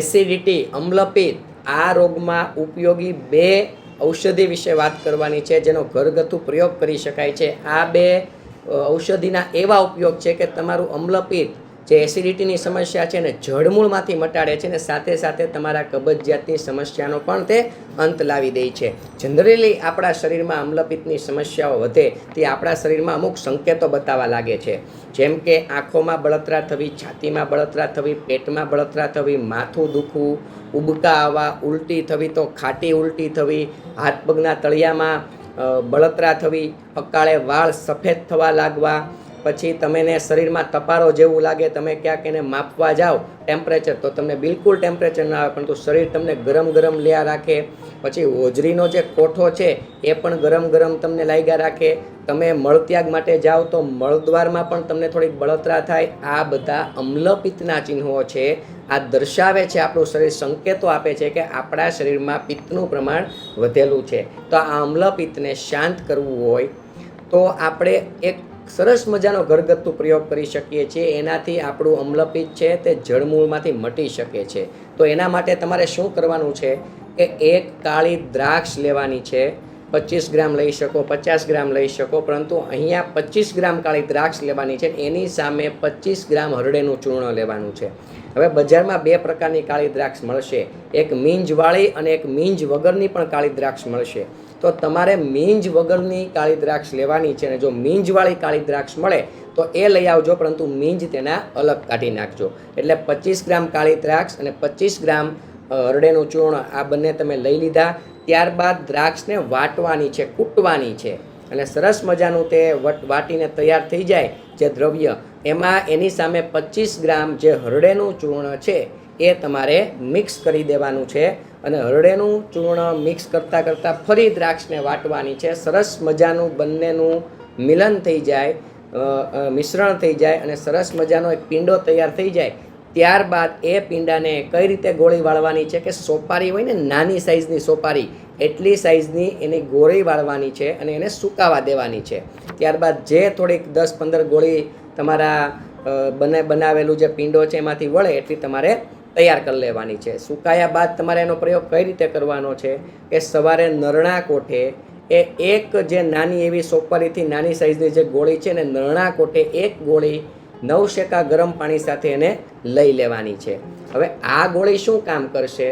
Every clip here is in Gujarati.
એસિડિટી અમ્લપિત્ત આ રોગમાં ઉપયોગી બે ઔષધિ વિશે વાત કરવાની છે, જેનો ઘરગથ્થુ પ્રયોગ કરી શકાય છે. આ બે ઔષધિના એવા ઉપયોગ છે કે તમારું અમ્લપિત્ત જે એસિડિટીની સમસ્યા છે ને જળમૂળમાંથી મટાડે છે ને સાથે સાથે તમારા કબજિયાતની સમસ્યાનો પણ તે અંત લાવી દે છે. જનરલી આપણા શરીરમાં અમ્લપિત્તની સમસ્યાઓ વધે તે આપણા શરીરમાં અમુક સંકેતો બતાવવા લાગે છે. જેમ કે આંખોમાં બળતરા થવી, છાતીમાં બળતરા થવી, પેટમાં બળતરા થવી, માથું દુખવું, ઉબકા આવવા, ઉલટી થવી તો ખાટી ઉલટી થવી, હાથ પગના તળિયામાં બળતરા થવી અકાળે વાળ સફેદ થવા લાગવા પછી તમને શરીરમાં તપારો જેવું લાગે, તમે ક્યાંક એને માપવા જાઓ ટેમ્પરેચર તો તમને બિલકુલ ટેમ્પરેચર ના આવે, પરંતુ શરીર તમને ગરમ ગરમ લ્યા રાખે. પછી હોજરીનો જે કોઠો છે, એ પણ ગરમ ગરમ તમને લાગ્યા રાખે. તમે મળત્યાગ માટે જાઓ તો મળદ્વારમાં પણ તમને થોડીક બળતરા થાય. આ બધા અમ્લપિત્તના ચિહ્નો છે. આ દર્શાવે છે, આપણું શરીર સંકેતો આપે છે કે આપણા શરીરમાં પિત્તનું પ્રમાણ વધેલું છે. તો આ અમ્લપિત્તને શાંત કરવું હોય, તો આપણે એક સરસ મજાનો ઘરગથ્થુ પ્રયોગ કરી શકીએ છીએ. એનાથી આપણું અમ્લપિત છે તે જળમૂળમાંથી મટી શકે છે. તો એના માટે તમારે શું કરવાનું છે કે એક કાળી દ્રાક્ષ લેવાની છે. પચીસ ગ્રામ લઈ શકો, પચાસ ગ્રામ લઈ શકો, પરંતુ અહીંયા પચીસ ગ્રામ કાળી દ્રાક્ષ લેવાની છે. એની સામે પચીસ ગ્રામ હરડેનું ચૂર્ણ લેવાનું છે. હવે બજારમાં બે પ્રકારની કાળી દ્રાક્ષ મળશે. એક મીંજવાળી અને એક મીંજ વગરની પણ કાળી દ્રાક્ષ મળશે. તો તમારે મીંજ વગરની કાળી દ્રાક્ષ લેવાની છે અને જો મીંજવાળી કાળી દ્રાક્ષ મળે, તો એ લઈ આવજો, પરંતુ મીંજ તેના અલગ કાઢી નાખજો. એટલે પચીસ ગ્રામ કાળી દ્રાક્ષ અને પચીસ ગ્રામ હરડેનું ચૂર્ણ, આ બંને તમે લઈ લીધા. ત્યારબાદ દ્રાક્ષને વાટવાની છે, કૂટવાની છે. અને સરસ મજાનું તે વટ, વાટીને તૈયાર થઈ જાય, જે દ્રવ્ય એમાં એની સામે પચીસ ગ્રામ જે હરડેનું ચૂર્ણ છે, એ તમારે મિક્સ કરી દેવાનું છે. અને હરડેનું ચૂર્ણ મિક્સ કરતાં કરતાં ફરી દ્રાક્ષને વાટવાની છે. સરસ મજાનું બંનેનું મિલન થઈ જાય મિશ્રણ થઈ જાય અને સરસ મજાનો એક પિંડો તૈયાર થઈ જાય. ત્યારબાદ એ પિંડાને કઈ રીતે ગોળી વાળવાની છે કે સોપારી હોય ને, નાની સાઇઝની સોપારી, એટલી સાઇઝની એની ગોળી વાળવાની છે અને એને સુકાવા દેવાની છે. ત્યારબાદ જે થોડીક દસ પંદર ગોળી તમારા બને, બનાવેલું જે પિંડો છે એમાંથી વળે એટલી તમારે તૈયાર કરી લેવાની છે. સુકાયા બાદ તમારે એનો પ્રયોગ કઈ રીતે કરવાનો છે કે સવારે નરણા કોઠે એ એક જે નાની એવી સોપારીથી નાની સાઇઝની જે ગોળી છે ને નરણા કોઠે એક ગોળી નવ શેકા ગરમ પાણી સાથે એને લઈ લેવાની છે. હવે આ ગોળી શું કામ કરશે?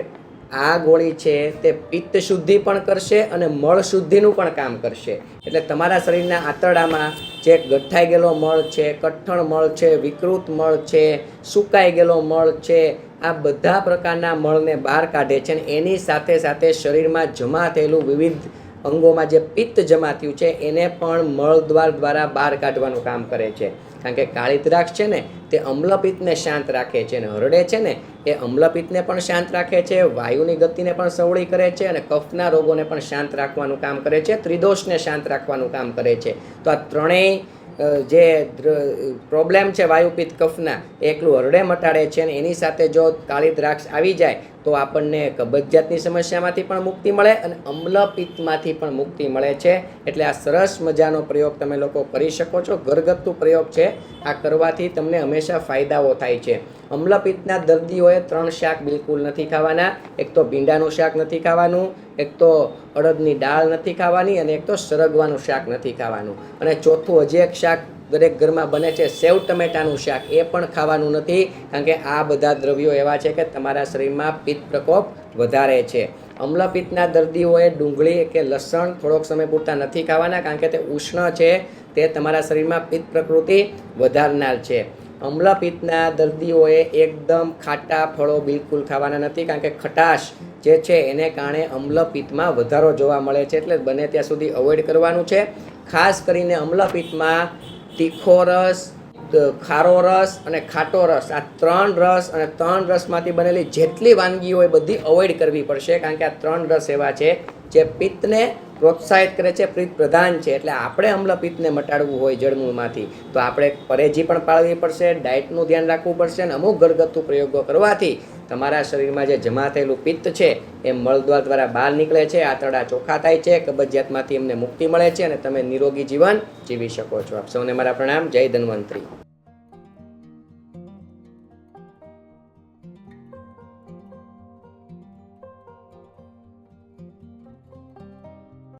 આ ગોળી છે તે પિત્ત શુદ્ધિ પણ કરશે અને મળ શુદ્ધિનું પણ કામ કરશે. એટલે તમારા શરીરના આંતરડામાં જે ગઠ્ઠાઈ ગયેલો મળ છે, કઠણ મળ છે, વિકૃત મળ છે, સુકાઈ ગયેલો મળ છે, આ બધા પ્રકારના મળને બહાર કાઢે છે અને એની સાથે સાથે શરીરમાં જમા થયેલું વિવિધ અંગોમાં જે પિત્ત જમા થયું છે, એને પણ મળદ્વાર દ્વારા બહાર કાઢવાનું કામ કરે છે. કારણ કે કાળી દ્રાક્ષ છે ને, તે અમ્લપિત્તને શાંત રાખે છે અને હરડે છે ને, એ અમ્લપિત્તને પણ શાંત રાખે છે, વાયુની ગતિને પણ સવળી કરે છે અને કફના રોગોને પણ શાંત રાખવાનું કામ કરે છે, ત્રિદોષને શાંત રાખવાનું કામ કરે છે. તો આ ત્રણેય જે પ્રોબ્લેમ છે વાયુપિત્ત કફના એકલું હરડે મટાડે છે અને એની સાથે જો કાળી દ્રાક્ષ આવી જાય તો આપણને કબજિયાતની સમસ્યામાંથી પણ મુક્તિ મળે અને અમ્લપિત્તમાંથી પણ મુક્તિ મળે છે. એટલે આ સરસ મજાનો પ્રયોગ તમે લોકો કરી શકો છો. ઘરગથ્થુ પ્રયોગ છે. આ કરવાથી તમને હંમેશા ફાયદાઓ થાય છે. અમ્લપિત્તના દર્દીઓએ ત્રણ શાક બિલકુલ નથી ખાવાના. એક તો ભીંડાનું શાક નથી ખાવાનું, એક તો અડદની દાળ નથી ખાવાની અને એક તો સરગવાનું શાક નથી ખાવાનું. અને ચોથું હજી એક શાક દરેક ઘરમાં બને છે. સેવ ટમેટાનું શાક એ પણ ખાવાનું નથી, કારણ કે આ બધા દ્રવ્યો એવા છે કે તમારા શરીરમાં પિત્ત પ્રકોપ વધારે છે. અમ્લપિત્તના દર્દીઓએ ડુંગળી કે લસણ થોડોક સમય પૂરતા નથી ખાવાના, કારણ કે તે ઉષ્ણ છે. તે તમારા શરીરમાં પિત્ત પ્રકૃતિ વધારનાર છે. અમ્લપિત્તના દર્દીઓએ એકદમ ખાટા ફળો બિલકુલ ખાવાના નથી, કારણ કે ખટાશ જે છે એને કારણે અમ્લપિત્તમાં વધારો જોવા મળે છે. એટલે બને ત્યાં સુધી અવોઇડ કરવાનું છે. ખાસ કરીને અમ્લપિત્તમાં તીખો રસ ખારો રસ અને ખાટો રસ. આ ત્રણ રસ અને ત્રણ રસમાંથી બનેલી જેટલી વાનગીઓ એ બધી અવોઇડ કરવી પડશે, કારણ કે આ ત્રણ રસ એવા છે જે પિત્તને પ્રોત્સાહિત કરે છે, પ્રીત પ્રધાન છે. એટલે આપણે અમ્લપિત્તને મટાડવું હોય જળમૂળમાંથી, તો આપણે પરેજી પણ પાળવી પડશે, ડાયટનું ધ્યાન રાખવું પડશે અને અમુક ઘરગથ્થુ પ્રયોગો કરવાથી તમારા શરીરમાં જે જમા થયેલું પિત્ત છે, એ મળદ્વાર દ્વારા બહાર નીકળે છે, આંતરડા ચોખ્ખા થાય છે, કબજિયાતમાંથી એમને મુક્તિ મળે છે અને તમે નિરોગી જીવન જીવી શકો છો. આપ સૌને મારા પ્રણામ. જય ધન્વંતરી.